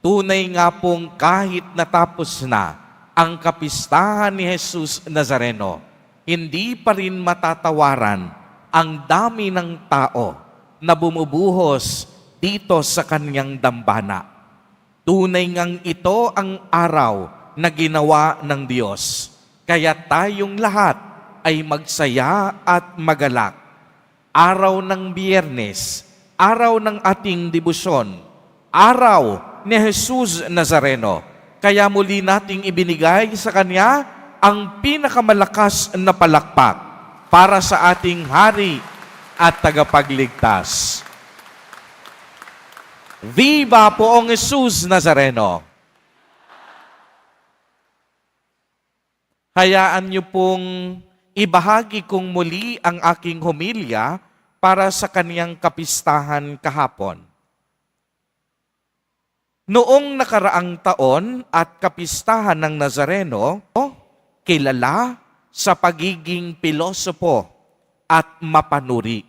Tunay nga pong kahit natapos na ang kapistahan ni Jesus Nazareno, hindi pa rin matatawaran ang dami ng tao na bumubuhos dito sa kanyang dambana. Tunay ngang ito ang araw na ginawa ng Diyos. Kaya tayong lahat ay magsaya at magalak. Araw ng biyernes, araw ng ating debosyon, araw ni Jesus Nazareno. Kaya muli nating ibinigay sa Kanya ang pinakamalakas na palakpak para sa ating hari at tagapagligtas. Viva poong Jesus Nazareno! Hayaan niyo pong ibahagi kong muli ang aking homilya para sa kaniyang kapistahan kahapon. Noong nakaraang taon at kapistahan ng Nazareno, kilala sa pagiging pilosopo at mapanuri.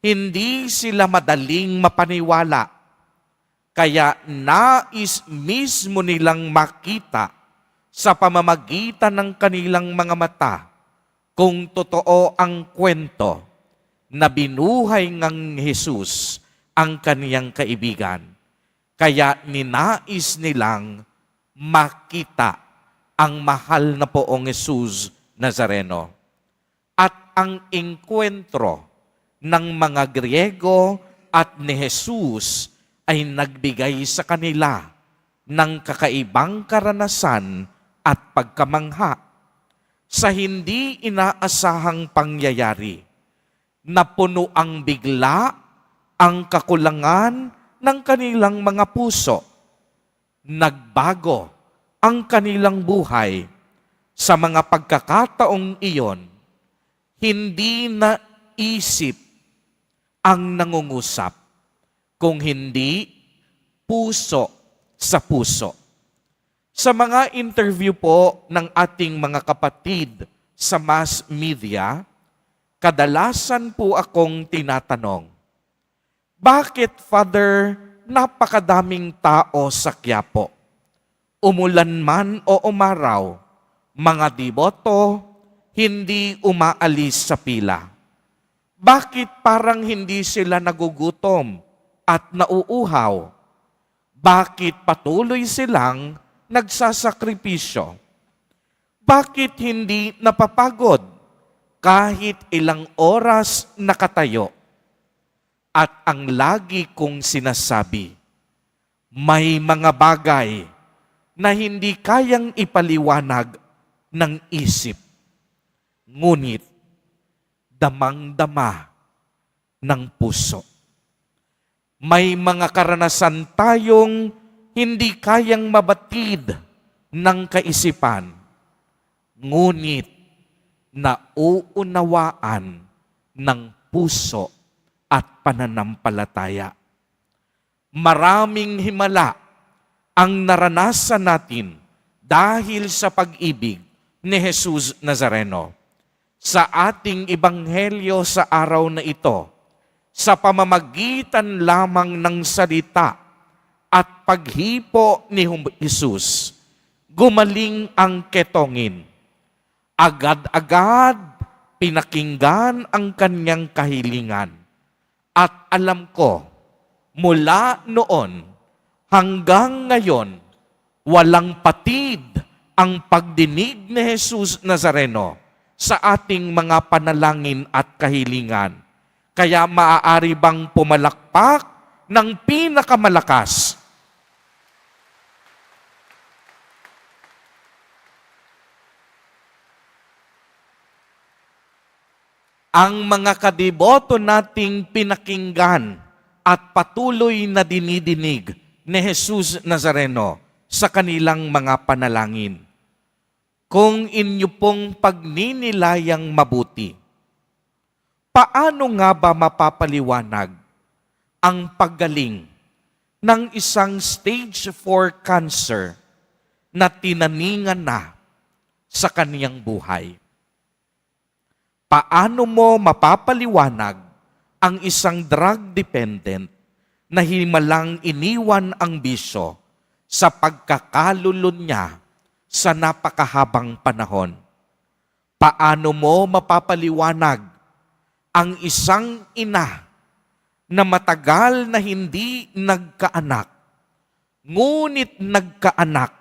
Hindi sila madaling mapaniwala, kaya nais mismo nilang makita sa pamamagitan ng kanilang mga mata kung totoo ang kwento na binuhay ngang Jesus ang kaniyang kaibigan. Kaya ninais nilang makita ang mahal na poong Jesus Nazareno. At ang engkwentro ng mga Griego at ni Jesus ay nagbigay sa kanila ng kakaibang karanasan at pagkamangha sa hindi inaasahang pangyayari. Napuno ang bigla ang kakulangan ng kanilang mga puso. Nagbago ang kanilang buhay sa mga pagkakataong iyon. Hindi na isip ang nangungusap, kung hindi puso sa puso. Sa mga interview po ng ating mga kapatid sa mass media, kadalasan po akong tinatanong, bakit, Father, napakadaming tao sa Quiapo? Umulan man o umaraw, mga diboto, hindi umaalis sa pila. Bakit parang hindi sila nagugutom at nauuhaw? Bakit patuloy silang nagsasakripisyo? Bakit hindi napapagod kahit ilang oras nakatayo? At ang lagi kong sinasabi, may mga bagay na hindi kayang ipaliwanag ng isip. Ngunit, damang-dama ng puso. May mga karanasan tayong hindi kayang mabatid ng kaisipan, ngunit nauunawaan ng puso at pananampalataya. Maraming himala ang naranasan natin dahil sa pag-ibig ni Jesus Nazareno. Sa ating ibanghelyo sa araw na ito, sa pamamagitan lamang ng salita at paghipo ni Jesus, gumaling ang ketongin. Agad-agad pinakinggan ang kanyang kahilingan at alam ko, mula noon hanggang ngayon, walang patid ang pagdinig ni Jesus Nazareno sa ating mga panalangin at kahilingan. Kaya maaari bang pumalakpak ng pinakamalakas? Ang mga kadiboto nating pinakinggan at patuloy na dinidinig ni Jesus Nazareno sa kanilang mga panalangin. Kung inyo pong pagninilayang mabuti, paano nga ba mapapaliwanag ang paggaling ng isang stage 4 cancer na tinaningan na sa kaniyang buhay? Paano mo mapapaliwanag ang isang drug dependent na himalang iniwan ang bisyo sa pagkakalulun niya sa napakahabang panahon. Paano mo mapapaliwanag ang isang ina na matagal na hindi nagkaanak, ngunit nagkaanak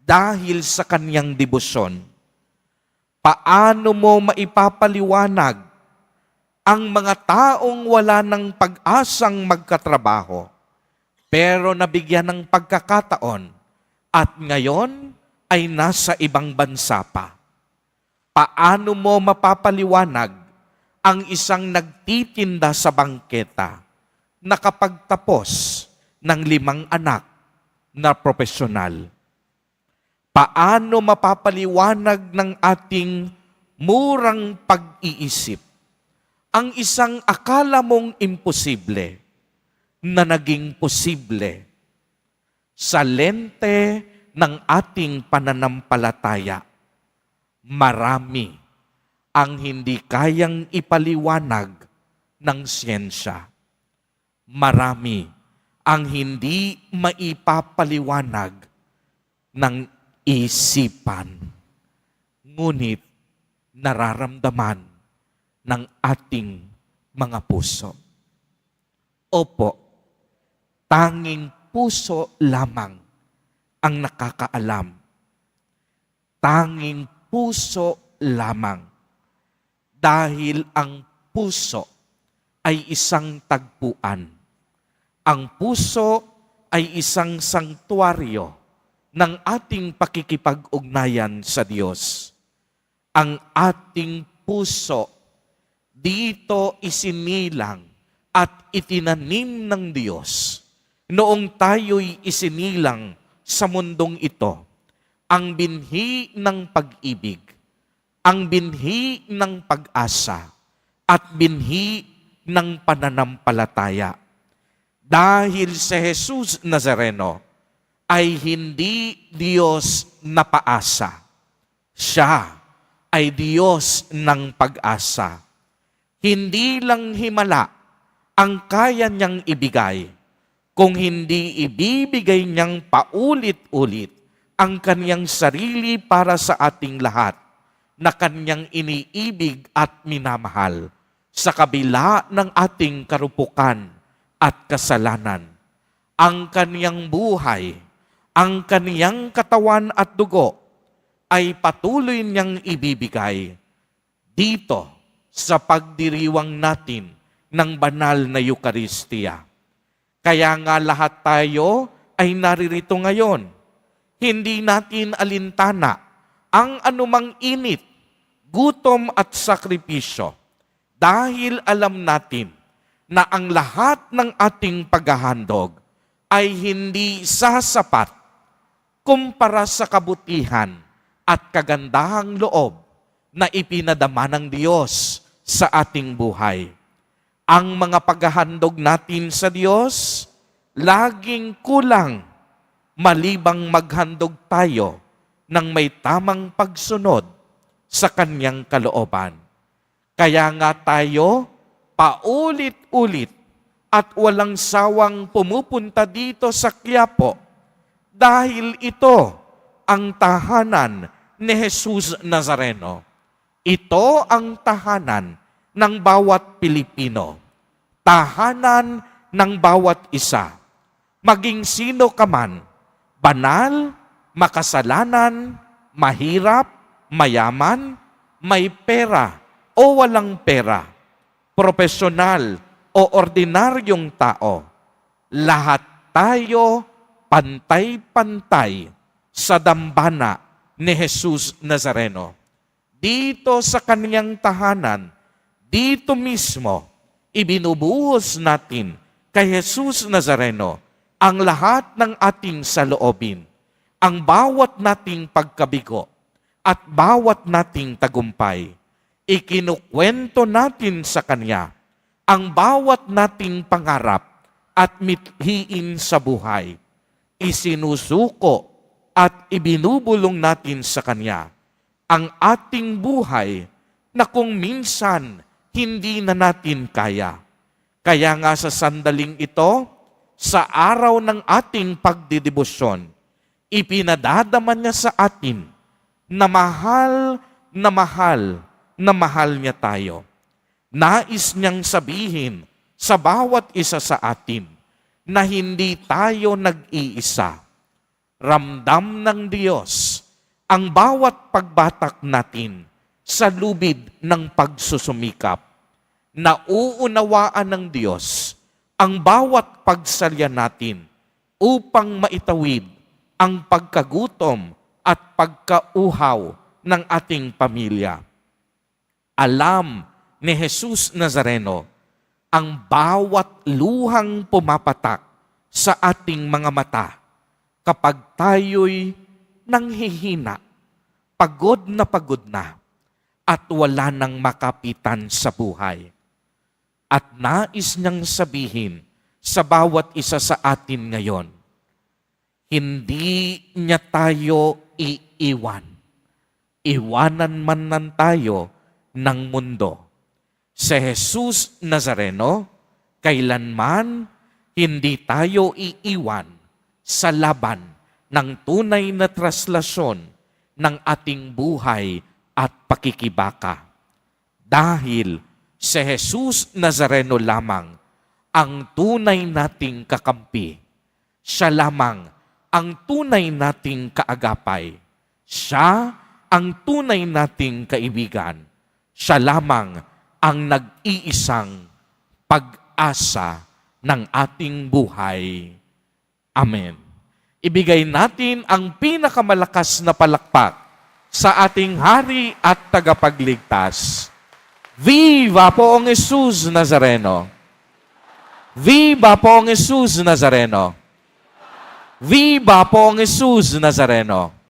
dahil sa kanyang debosyon? Paano mo maipapaliwanag ang mga taong wala ng pag-asang magkatrabaho, pero nabigyan ng pagkakataon at ngayon ay nasa ibang bansa pa? Paano mo mapapaliwanag ang isang nagtitinda sa bangketa nakapagtapos ng limang anak na profesional? Paano mapapaliwanag ng ating murang pag-iisip ang isang akala mong imposible na naging posible sa lente ng ating pananampalataya? Marami ang hindi kayang ipaliwanag ng siyensya. Marami ang hindi maipapaliwanag ng isipan. Ngunit nararamdaman ng ating mga puso. Opo, tanging puso lamang ang nakakaalam. Tanging puso lamang. Dahil ang puso ay isang tagpuan. Ang puso ay isang sanktuaryo ng ating pakikipag-ugnayan sa Diyos. Ang ating puso dito isinilang at itinanim ng Diyos noong tayo'y isinilang sa mundong ito ang binhi ng pag-ibig, ang binhi ng pag-asa, at binhi ng pananampalataya. Dahil sa Jesus Nazareno ay hindi Diyos na paasa. Siya ay Diyos ng pag-asa. Hindi lang himala ang kaya niyang ibigay, kung hindi ibibigay niyang paulit-ulit ang kaniyang sarili para sa ating lahat na kaniyang iniibig at minamahal sa kabila ng ating karupukan at kasalanan. Ang kaniyang buhay, ang kaniyang katawan at dugo ay patuloy niyang ibibigay dito sa pagdiriwang natin ng banal na Eukaristiya. Kaya nga lahat tayo ay naririto ngayon hindi natin alintana ang anumang init, gutom at sakripisyo dahil alam natin na ang lahat ng ating paghahandog ay hindi sasapat kumpara sa kabutihan at kagandahang loob na ipinadama ng Diyos sa ating buhay. Ang mga paghahandog natin sa Diyos, laging kulang malibang maghandog tayo ng may tamang pagsunod sa kanyang kalooban. Kaya nga tayo paulit-ulit at walang sawang pumupunta dito sa Quiapo dahil ito ang tahanan ni Jesus Nazareno. Ito ang tahanan ng bawat Pilipino. Tahanan ng bawat isa. Maging sino ka man, banal, makasalanan, mahirap, mayaman, may pera o walang pera, profesional o ordinaryong tao, lahat tayo pantay-pantay sa dambana ni Jesus Nazareno. Dito sa kaniyang tahanan, dito mismo, ibinubuhos natin kay Jesus Nazareno ang lahat ng ating saloobin, ang bawat nating pagkabigo at bawat nating tagumpay. Ikinukwento natin sa Kanya ang bawat nating pangarap at mithiin sa buhay. Isinusuko at ibinubulong natin sa Kanya ang ating buhay na kung minsan hindi na natin kaya. Kaya nga sa sandaling ito, sa araw ng ating pagdidibusyon, ipinadadama niya sa atin na mahal na mahal na mahal niya tayo. Nais niyang sabihin sa bawat isa sa atin na hindi tayo nag-iisa. Ramdam ng Diyos ang bawat pagbatak natin sa lubid ng pagsusumikap. Nauunawaan ng Diyos ang bawat pagsalya natin upang maitawid ang pagkagutom at pagkauhaw ng ating pamilya. Alam ni Jesus Nazareno ang bawat luhang pumapatak sa ating mga mata kapag tayo'y nanghihina, pagod na pagod na, at wala nang makapitan sa buhay. At nais niyang sabihin sa bawat isa sa atin ngayon, hindi niya tayo iiwan. Iwanan man nan tayo ng mundo. Si Jesus Nazareno, kailanman hindi tayo iiwan sa laban ng tunay na traslasyon ng ating buhay at pakikibaka. Dahil si Jesus Nazareno lamang ang tunay nating kakampi. Siya lamang ang tunay nating kaagapay. Siya ang tunay nating kaibigan. Siya lamang ang nag-iisang pag-asa ng ating buhay. Amen. Ibigay natin ang pinakamalakas na palakpak sa ating hari at tagapagligtas. Viva Poong Jesus Nazareno! Viva Poong Jesus Nazareno! Viva Poong Jesus Nazareno!